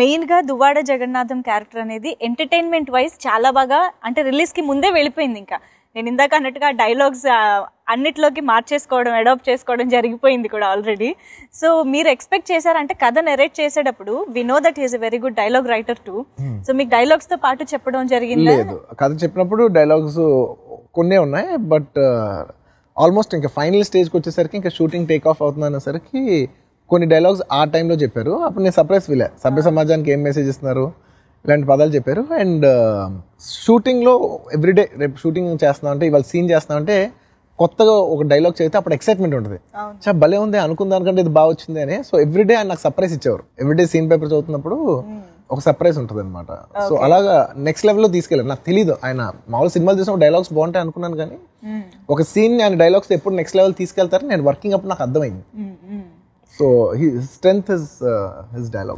మెయిన్గా దువ్వాడ జగన్నాథం క్యారెక్టర్ అనేది entertainment wise చాలా బాగా అంటే రిలీజ్కి ముందే వెళ్ళిపోయింది ఇంకా. నేను ఇందాక అన్నట్టుగా డైలాగ్స్ అన్నిట్లోకి మార్చేసుకోవడం అడాప్ట్ చేసుకోవడం జరిగిపోయింది కూడా ఆల్రెడీ. సో మీరు ఎక్స్పెక్ట్ చేశారంటే కథ నెరేట్ చేసేటప్పుడు we know that is a very good dialogue writer too so మీకు డైలాగ్స్తో పాటు చెప్పడం జరిగిందా? లేదు. కథ చెప్పినప్పుడు డైలాగ్స్ కొన్నే ఉన్నాయి బట్ ఆల్మోస్ట్ ఇంకా ఫైనల్ స్టేజ్కి వచ్చేసరికి ఇంకా షూటింగ్ టేక్ ఆఫ్ అవుతుంది అనేసరికి కొన్ని డైలాగ్స్ ఆ టైంలో చెప్పారు. అప్పుడు నేను సర్ప్రైజ్ ఫీల్ సభ్య సమాజానికి ఏం మెసేజ్ ఇస్తున్నారు? ఇలాంటి పదాలు చెప్పారు. అండ్ షూటింగ్లో ఎవ్రీడే రేపు షూటింగ్ చేస్తున్నాం అంటే ఇవాళ సీన్ చేస్తున్నాం అంటే కొత్తగా ఒక డైలాగ్ చదివితే అప్పుడు ఎక్సైట్మెంట్ ఉంటుంది. చా భలే ఉంది అనుకున్న దానికంటే ఇది బాగా వచ్చింది అని. సో ఎవ్రీడే ఆయన నాకు సర్ప్రైజ్ ఇచ్చేవారు. ఎవ్రీడే సీన్ పేపర్ చదువుతున్నప్పుడు ఒక సర్ప్రైజ్ ఉంటుంది అనమాట సో అలాగా నెక్స్ట్ లెవెల్లో తీసుకెళ్ళారు నాకు తెలియదు ఆయన మామూలు సినిమాలు చూసినప్పుడు డైలాగ్స్ బాగుంటాయి అనుకున్నాను కానీ ఒక సీన్ ఆయన డైలాగ్స్ ఎప్పుడు నెక్స్ట్ లెవెల్ తీసుకెళ్తారు నేను వర్కింగ్ అప్పుడు నాకు అర్థమైంది. So he, his strength is uh, his dialogue.